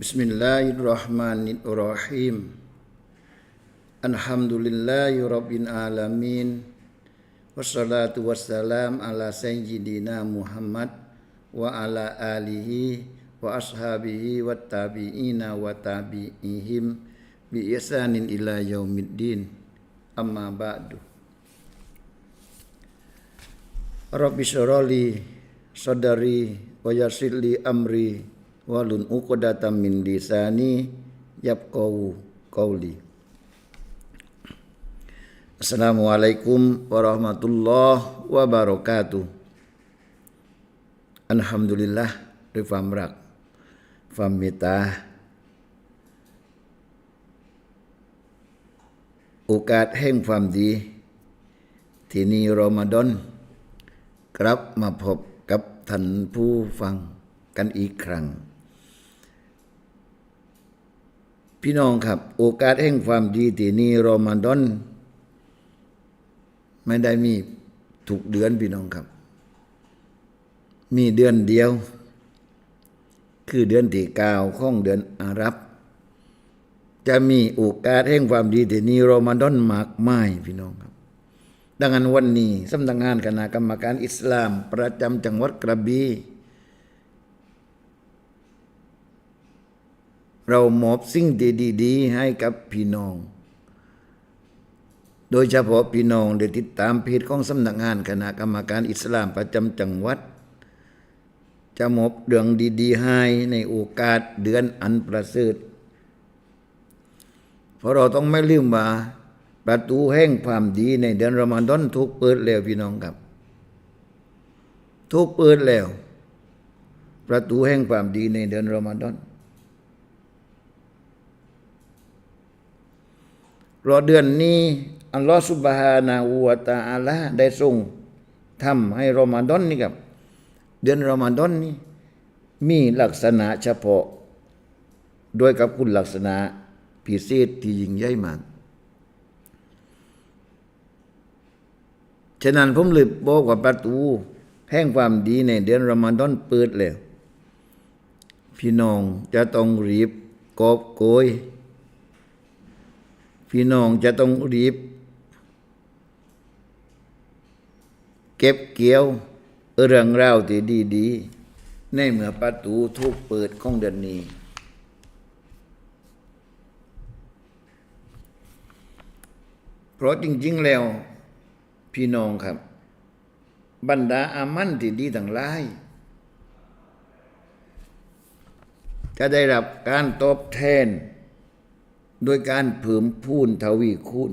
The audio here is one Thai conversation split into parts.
Bismillahirrahmanirrahim. Alhamdulillahi rabbil alamin. Wassalatu wassalam ala sayyidina Muhammad wa ala alihi wa ashabihi wa tabi'ina wa tabi'ihim bi ihsanin ila yaumiddin. Amma ba'du. Rabbi sadari wa yassir li amri walun uqdatam min lisani yafqahu qawli Assalamualaikum warahmatullahi wabarakatuh Alhamdulillah ด้วยความรักความเมตตาโอกาสแห่งความดี ที่นี่รอมฎอนกลับมาพบกับท่านผู้ฟังกันอีกครั้ง พี่น้องครับ โอกาสแห่งความดีที่นี้รอมฎอนไม่ได้มีทุกเดือนพี่น้องครับ มีเดือนเดียว คือเดือนที่เก้าของเดือนอารับ จะมีโอกาสแห่งความดีที่นี้รอมฎอนมากมายพี่น้องครับ ดังนั้นวันนี้สำนักงานคณะกรรมการอิสลาม ประจำจังหวัดกระบี่ เรามอบสิ่งดีๆให้กับพี่น้อง โดยเฉพาะพี่น้องได้ติดตามเพจของสำนักงานคณะกรรมการอิสลามประจำจังหวัด จะมอบเรื่องดีๆให้ในโอกาสเดือนอันประเสริฐเพราะเราต้องไม่ลืมว่าประตูแห่งความดีในเดือนรอมฎอนถูกเปิดแล้วพี่น้องครับถูกเปิดแล้ว ประตูแห่งความดีในเดือนรอมฎอน รอเดือนนี้ อัลลอฮฺสุบฮานาอูวตาอัลลได้ทรงทำให้รอมฎอนนี่ครับ เดือนรอมฎอนนี้มีลักษณะเฉพาะโดยกับคุณลักษณะพิเศษที่ยิ่งใหญ่มากฉะนั้นผมเลยบอกว่าประตูแห่งความดีในเดือนรอมฎอนเปิดแล้ว พี่น้องจะต้องรีบกอบโกย พี่น้องจะต้องรีบ เก็บเกี่ยวเรื่องราวที่ดีๆ ในเมื่อประตูทุกเปิดของเดือนนี้ เพราะจริง ๆ แล้ว พี่น้องครับ บรรดาอามันที่ดีทั้งหลายจะได้รับการตอบแทน โดยการเพิ่มพูนทวีคูณ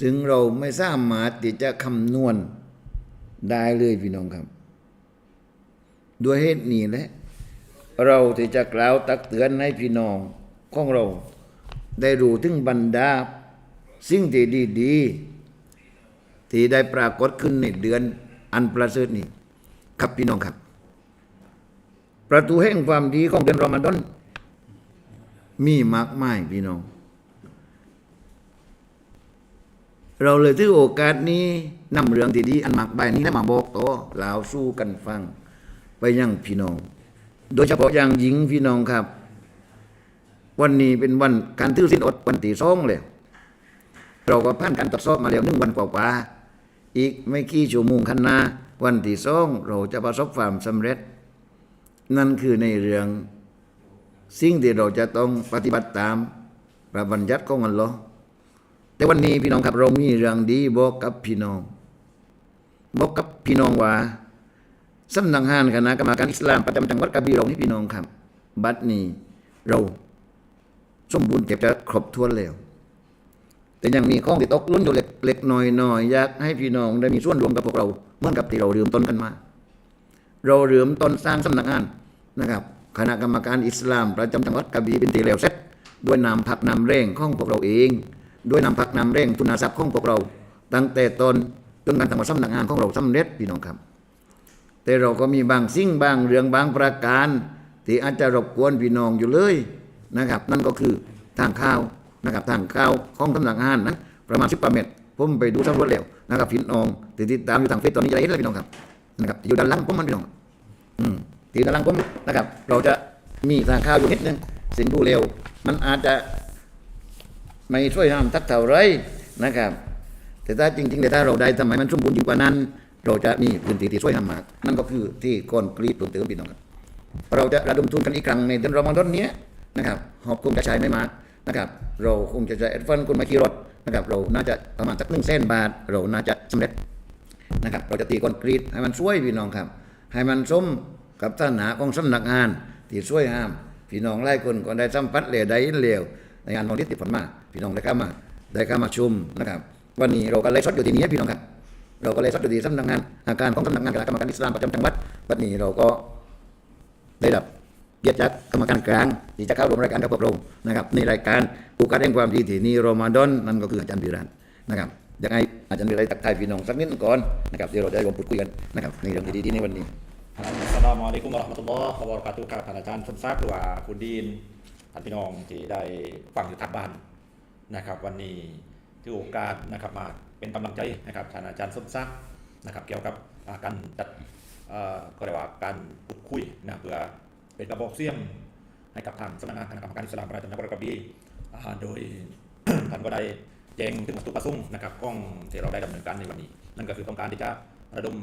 ซึ่งเราไม่สามารถที่จะคำนวณได้เลยพี่น้องครับ ด้วยเหตุนี้แหละ เราที่จะกล่าวตักเตือนให้พี่น้องของเรา ได้รู้ถึงบรรดา สิ่งที่ดีๆ ที่ได้ปรากฏขึ้นในเดือนอันประเสริฐนี้ ครับพี่น้องครับ ประตูแห่งความดีของเดือนรอมฎอน มีมากมายพี่น้อง เราเลยถือโอกาสนี้นำเรื่องที่ดีอันมากมายนี้มาบอกต่อล่าสู้กันฟัง ไปยังพี่น้อง โดยเฉพาะอย่างหญิงพี่น้องครับ วันนี้เป็นวันการถือสิ้นอดวันที่สองเลยเราก็ผ่านการตรวจสอบมาแล้วหนึ่งวันกว่าๆอีกไม่กี่ชั่วโมงข้างหน้าวันที่สองเราจะประสบความสำเร็จ นั่นคือในเรื่อง สิ่งที่เราจะต้องปฏิบัติตามพระบัญญัติของอัลลอฮ์แต่วันนี้พี่น้องครับเรามีเรื่องดีบอกกับพี่น้องบอกกับพี่น้องว่าสำนักงานคณะกรรมการอิสลามประจำจังหวัดกระบี่เรานี่พี่น้องครับ บัดนี้เราสมบูรณ์เก็บจะครบถ้วนแล้ว แต่ยังมีข้องที่ตกล้นอยู่เล็กๆน้อยๆอยากให้พี่น้องได้มีส่วนรวมกับพวกเราเหมือนกับที่เราเริ่มต้นกันมา เราเริ่มต้นสร้างสำนักงานนะครับ คณะกรรมการอิสลาม ประจำจังหวัดกระบี่เป็นตีแล้วเสร็จด้วยนามพักนำเร่งของพวกเราเอง ด้วยนำพักนำเร่งทุนทรัพย์ของพวกเรา ตั้งแต่ตนจนการทำสำนักงานของเราสำเร็จพี่น้องครับ แต่เราก็มีบางสิ่งบางเรื่องบางประการ ที่อาจจะรบกวนพี่น้องอยู่เลยนะครับ นั่นก็คือทางข้าวนะครับทางข้าวของสำนักงานนั้นประมาณสิบเมตรผมไปดูสำรวจแล้วนะครับพี่น้องติดตามอยู่ทางเฟซตอนนี้จะเห็นเลยพี่น้องครับนะครับอยู่ด้านล่างผมมันพี่น้องอืม ที่กำลังผมนะครับ เราจะมีทางข้าวอยู่นิดนึงสิ่งดูเร็ว มันอาจจะไม่ช่วยห้ามทักเท่าไรนะครับ แต่ถ้าจริงๆแต่ถ้าเราได้ทำไมมันสมบูรณ์ยิ่งกว่านั้น เราจะมีพื้นที่ที่ช่วยห้ามาก นั่นก็คือที่คอนกรีตเพิ่มเติมพี่น้องครับเราจะระดมทุนกันอีกครั้งในเดือนรอมฎอนนี้นะครับหอบคงจะใช้ไม่มากนะครับเราคงจะใช้แอดฟันคนมาขี่รถนะครับเราน่าจะประมาณสักหนึ่งแสนบาท เราน่าจะสำเร็จนะครับเราจะตีคอนกรีตให้มันช่วยพี่น้องครับ ให้มันสม กับท่านหาของสำนักงานที่ช่วยห้ามพี่น้องหลายคนก็ได้สัมผัสเหลวได้ยินเหลวในงานมองที่ติดผลมาพี่น้องได้เข้ามาได้เข้ามาชุมนะครับวันนี้เราก็เลยชดอยู่ที่นี้พี่น้องครับเราก็เลยชดอยู่ที่สำนักงานอาการของสำนักงานคณะกรรมการอิสลามประจำจังหวัดวันนี้เราก็ได้รับเกียรติจากกรรมการกลางที่จะเข้าร่วมรายการกับพวกเรานะครับในรายการโอกาสแห่งความดีที่นี่โรมาดอนนั่นก็คืออาจารย์บิรันนะครับยากให้อาจารย์บิรันตักทายพี่น้องสักนิดก่อนนะครับเดี๋ยวเราจะได้ร่วมพูดคุยกันนะครับในเรื่องดีๆในวันนี้ อัสลามุอะลัยกุมวะราะห์มะตุลลอฮ์วะบะเราะกาตุฮ์ครับท่านอาจารย์สมศักดิ์หรือว่าคุณดีนท่านพี่น้องที่ได้ฟังอยู่ทางบ้านนะครับ วันนี้ถือโอกาสนะครับมาเป็นกำลังใจนะครับท่านอาจารย์สมศักดิ์นะครับ เกี่ยวกับการจัดเอ่อก็เรียกว่าการพูดคุยนะเพื่อเป็นกระบอกเสียงให้กับทางสำนักงานคณะกรรมการอิสลามประจำจังหวัดกระบี่โดยท่านก็ได้แจ้งถึงวัตถุประสงค์นะครับของที่เราได้ดำเนินการในวันนี้ นั่นก็คือต้องการที่จะระดม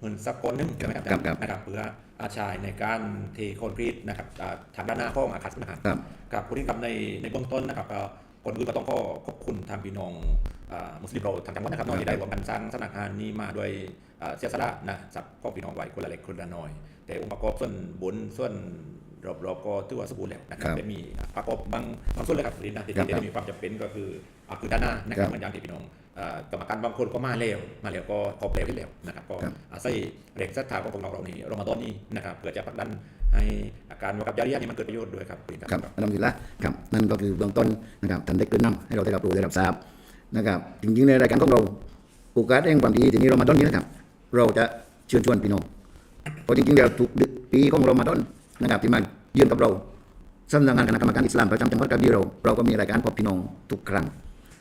เงินสักก้อนหนึงใช่ไหมครับครับครับนะครับเพื่ออาชายในการเทคอนกรีตนะครับอ่าทางด้านหน้าของอาคารสำนักงานครับกับผู้ที่ทำในในเบื้องต้นนะครับก็คนอื่นก็ต้องขอขอบคุณทางพี่น้องอ่ามุสลิมเราทางจังหวัดนะครับเน้อยที่ได้ร่วมกันสร้างสำนักงานนี้มาด้วยอ่าเสียสละนะสับพ่อพี่น้องไว้คนละเล็กคนละน้อย แต่องค์ประกอบส่วนบุญส่วนรอบๆก็ถือว่าสมบูรณ์แล้วนะครับครับได้มีประกอบบางบางส่วนเลยครับที่นะที่ครับที่ได้มีความจำเป็นก็คืออ่าคือด้านหน้านะครับเหมือนอย่างที่พี่น้องอ่า กรรมการบางคนก็มาเร็วมาเร็วก็ครบเร็วที่เร็วนะครับก็ครับอาศัยแรงศรัทธาของพวกเราเรานี้รอมฎอนนี้นะครับเพื่อจะผลักดันให้อาการวากับจาริยะนี้มันเกิดประโยชน์ด้วยครับคุณครับอัลฮัมดุลิลละครับนั่นก็คือเบื้องต้นนะครับท่านได้เกรินนำให้เราได้รับรู้ได้รับทราบนะครับจริงๆในรายการของเราโอกาสแห่งความดีที่นี้เรามาต้นนี้นะครับ เราจะเชิญชวนพี่น้องเพราะจริงๆแล้วทุกเดือนปีของเรามาต้นนะครับที่มาเยือนกับเราสำนักงานคณะกรรมการอิสลามประจำจังหวัดกระบี่เราเราก็มีรายการพบพี่น้องทุกครั้ง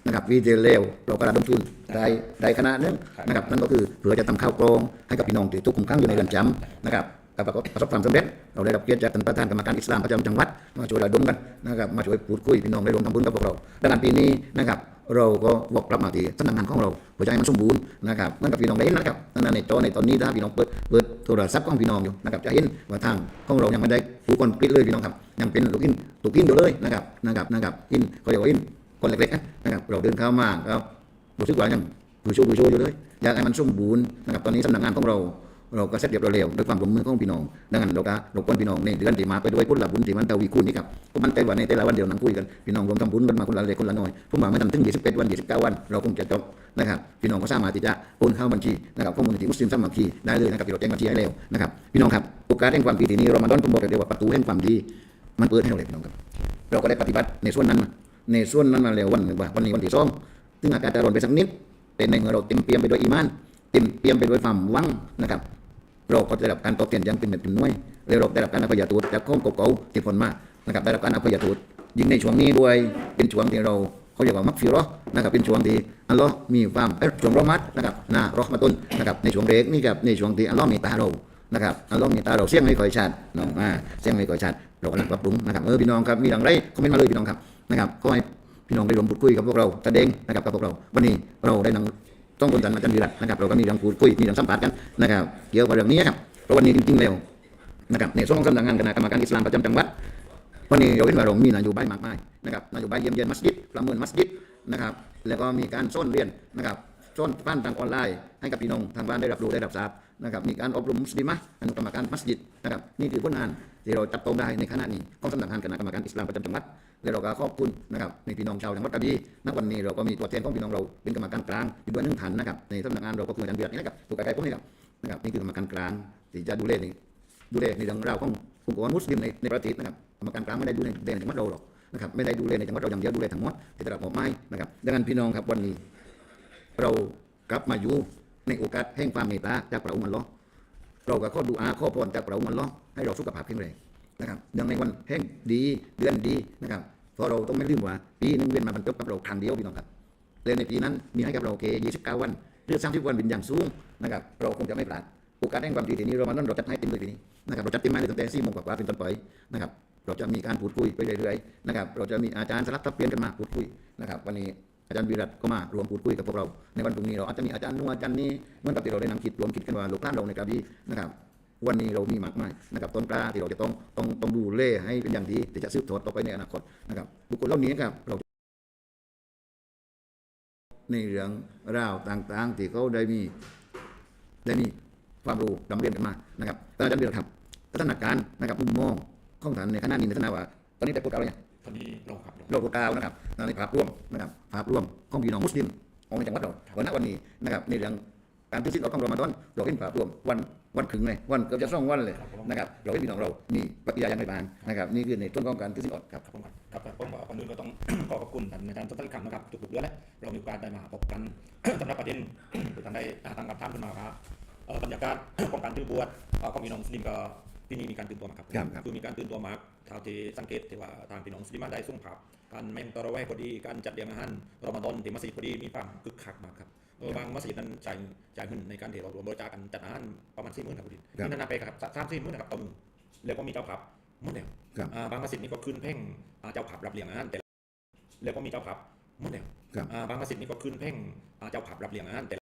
นะครับวีเดเลวเราก็ระดมทุนได้ได้คณะหนึงนะครับนั่นก็คือเพื่อจะทำข้าวกรองให้กับพี่น้องที่ทุกคุมขังอยู่ในเรือนจำนะครับกับประสบความสำเร็จเราได้รับเกียรติจากท่านประธานกรรมการอิสลามประจำจังหวัดมาช่วยระดมกันนะครับมาช่วยพูดคุยพี่น้องได้ร่วมทำบุญกับพวกเราดังนั้นปีนี้นะครับเราก็บอกกลับมาที่สำนักงานของเราเพื่อจะให้มันสมบูรณ์นะครับนั่นกับพี่น้องได้เห็นนะครับนั่นในจอในตอนนี้ถ้าพี่น้องเปิดเปิดโทรศัพท์ของพี่น้องอยู่นะครับจะเห็นว่าทางของเรายังไม่ได้ปูคอนกรีตเลยพี่น้องครับยังเป็นลูกอินลูกอินอยู่เลยนะครับนะครับนะครับอินเขาเรียกว่าอิน คนเล็กๆนะครับเราเดินเข้ามาก็รู้สึกว่ายังดูโชว์ดูโชว์อยู่เลยอยากให้มันสมบูรณ์นะครับตอนนี้สำนักงานของเราเราก็เสร็จเรียบร้อยแล้วด้วยความร่วมมือของพี่น้องดังนั้นเราก็รบกวนพี่น้องในเดือนที่มาไปด้วยพุทธบุญที่มันทวีคูณนี่ครับผมมันใจว่าในแต่ละวันเดียวนั่งคุยกันพี่น้องรวมทำบุญกันมาคนละเล็กคนละน้อยผมว่าไม่ทันถึง21วัน29วัน เราคงจะจบนะครับพี่น้องก็สามารถที่จะโอนเข้าบัญชีนะครับข้อมูลที่มุสลิมสามัคคีได้เลยนะครับที่เราแจ้งบัญชีให้แล้วนะครับพี่น้องครับโอกาสแห่งความดีที่นี้เรามาต้อนผมบอกเลยว่าประตูแห่งความดี มันเปิดให้เราเลยพี่น้องครับ เราก็ได้ปฏิบัติในส่วนนั้นมา ในส่วนนั้นมาแล้ววันหนึ่งว่าวันนี้วันที่สองซึ่งอากาศจะร้อนไปสักนิดแต่ในเมื่อเราเต็มเปี่ยมไปด้วยอีมานเต็มเปี่ยมไปด้วยความหวังนะครับ เราก็ได้รับการตอบแทนอยังเป็นเม็ดเป็นหน่วยเราได้รับการอภัยโทษจากข้องเก่าๆที่ผลมานะครับได้รับการอภัยโทษยิ่งในช่วงนี้ด้วยเป็นช่วงที่เราเขาเรียกว่ามักฟิรอนะครับเป็นช่วงที่อัลลอฮ์มีความเอ้ช่วงรอมัดนะครับนะรอห์มาตุนนะครับในช่วงเรกนี่ครับในช่วงที่อัลลอฮ์มีตาเรานะครับอัลลอฮ์มีตาเราเสี่ยงไม่ค่อยชัดน้องอ่าเสี่ยงไม่ค่อยชัดเรากำลังปรับปรุงนะครับเออพี่น้องครับมีอย่างไรคอมเมนต์มาเลยพี่น้องครับ นะครับก็ให้พี่น้องได้ร่วมพูดคุยกับพวกเราแสดงนะครับกับพวกเรา วันนี้เราได้นำต้องคนกันมาจันวิรัตนะครับ เราก็มีเรื่องพูดคุยมีเรื่องสัมภาษณ์กันนะครับ เกี่ยวกับเรื่องนี้ครับเพราะวันนี้จริงๆแล้วนะครับในส่วงสำนักงานคณะกรรมการอิสลามประจำจังหวัดวันนี้เราเห็นว่าเรามีนโยบายมากมายนะครับนโยบายเยี่ยมเยียนมัสยิดประเมินมัสยิดนะครับแล้วก็มีการซ่อนเรียนนะครับซ่อนบ้านทางออนไลน์ให้กับพี่น้องทางบ้านได้รับรู้ได้รับทราบ นะครับมีการอบรมมุสลิมะอนุกรรมการมัสยิดนะครับนี่คือผลงานที่เราจับต้องได้ในขณะนี้ของสำนักงานคณะกรรมการอิสลามประจำจังหวัดและเราก็ขอบคุณนะครับในพี่น้องชาวจังหวัดกระบี่ณวันนี้เราก็มีตัวแทนของพี่น้องเราเป็นกรรมการกลางอยู่ด้วยหนึ่งฐานนะครับในสำนักงานเราก็คืออาจารย์เบียร์นี่นะครับถูกไกลๆพวกนี้ครับนะครับนี่คือกรรมการกลางที่จะดูแลในดูแลในเรื่องราวขององค์กรมุสลิมในในประเทศนะครับกรรมการกลางไม่ได้ดูแลในจังหวัดเราหรอกนะครับไม่ได้ดูแลในจังหวัดเราอย่างเดียวดูแลทั้งหมดที่ได้รับมอบหมายนะครับดังนั้นพี่น้องครับวันนี้ เรากลับมาอยู่ ในโอกาสแห่งความเมตตาจากพระองค์อัลลอฮ์เราก็ขอดูอาข้อพรจากพระองค์อัลลอฮ์ให้เราสุขภาพแข็งแรงนะครับอย่างในวันแห่งดีเดือนดีนะครับเพราะเราต้องไม่ลืมว่าปีนึงเวียนมาบรรจบกับเราครั้งเดียวพี่น้องครับเลยในปีนั้นมีให้กับเราเค29วันหรือ30วันเป็นอย่างสูงนะครับเราคงจะไม่พลาดโอกาสแห่งความดีทีนี้เรามานั่นเราจัดให้เต็มเลยทีนี้นะครับเราจัดเต็มมาเลยตั้งแต่สี่โมงกว่าเป็นต้นไปนะครับเราจะมีการพูดคุยไปเรื่อยๆนะครับเราจะมีอาจารย์สลับทับเปลี่ยนกันมาพูดคุยนะครับวันนี้ อาจารย์วิรัตก็มารวมพูดคุยกับพวกเรา ในวันพรุ่งนี้เราอาจจะมีอาจารย์นู้นอาจารย์นี้เหมื่อนกับที่เราได้นำคิดรวมคิดกันว่าลูกหลานเราในกระบี่นะครับวันนี้เรามีมากมายนะครับต้นกล้าที่เราจะต้องต้องต้องดูเล่ให้เป็นอย่างดีที่จะสืบทอดต่อไปในอนาคตนะครับบุคคลเหล่านี้ครับเราในเรื่องราวต่างๆ ที่เขาได้มีได้มีความรู้ดำเรียนกันมานะครับอาจารย์เบียร์ครับพัฒนาการนะครับมุมมองของท่านในขณะนี้ในฐานะว่าตอนนี้แต่พวกเราเนี่ย ตอนนี้เราครับเราเราพวกเรานะครับในภาพรวมนะครับภาพรวมของพี่น้องมุสลิมของในจังหวัดเราวันนี้วันนี้นะครับในเรื่องการพิสิทธิ์เราต้องรอมาตอนเราเห็นภาพรวมวันวันถึงเลยวันเกือบจะสองวันเลยนะครับเราเห็นพี่น้องเรามีปฏิกิริยาอย่างไรบ้างนะครับนี่คือในต้นของการพิสิทธิ์ออกครับครับผมครับครับผมก่อนอื่นก็ต้องขอขอบคุณท่านอาจารย์ต้นคำนะครับทุกๆเดือนแหละเรามีโอกาสได้มาพบกันสำหรับประเด็นที่ท่านได้ตั้งคำถามขึ้นมาครับเอ่อบรรยากาศของการตื่นบวชเอ่อของพี่น้องมุสลิมก็ ที่นี่มีการตื่นตัวมากครับครับครับ คือมีการตื่นตัวมากเท่าที่สังเกตที่ว่าทางพี่น้องมุสลิมได้ส่งภาพการแม่งตอระแวกพอดีการจัดเลี้ยงอาหารรอมฎอนที่มัสยิดพอดีมีความคึกคักมากครับเออบางมัสยิดนั้นจ่ายจ่ายเงินในการที่เรารวมบริจาคกันจัดอาหารประมาณสี่หมื่นครับคุณดินครับ นี่นั่นนับไปครับสามสี่หมื่นนะครับต่อมือแล้วก็มีเจ้าภาพหมดแล้วครับอ่าบางมัสยิดนี่ก็ขึ้นเพ่งอ่าเจ้าภาพรับเลี้ยงอาหารแต่ละแล้วก็มีเจ้าภาพหมดแล้วครับ อ่าบางมัสยิดนี่ก็ขึ้นเพ่งอ่าเจ้าภาพรับเลี้ยงอาหารแต่ละ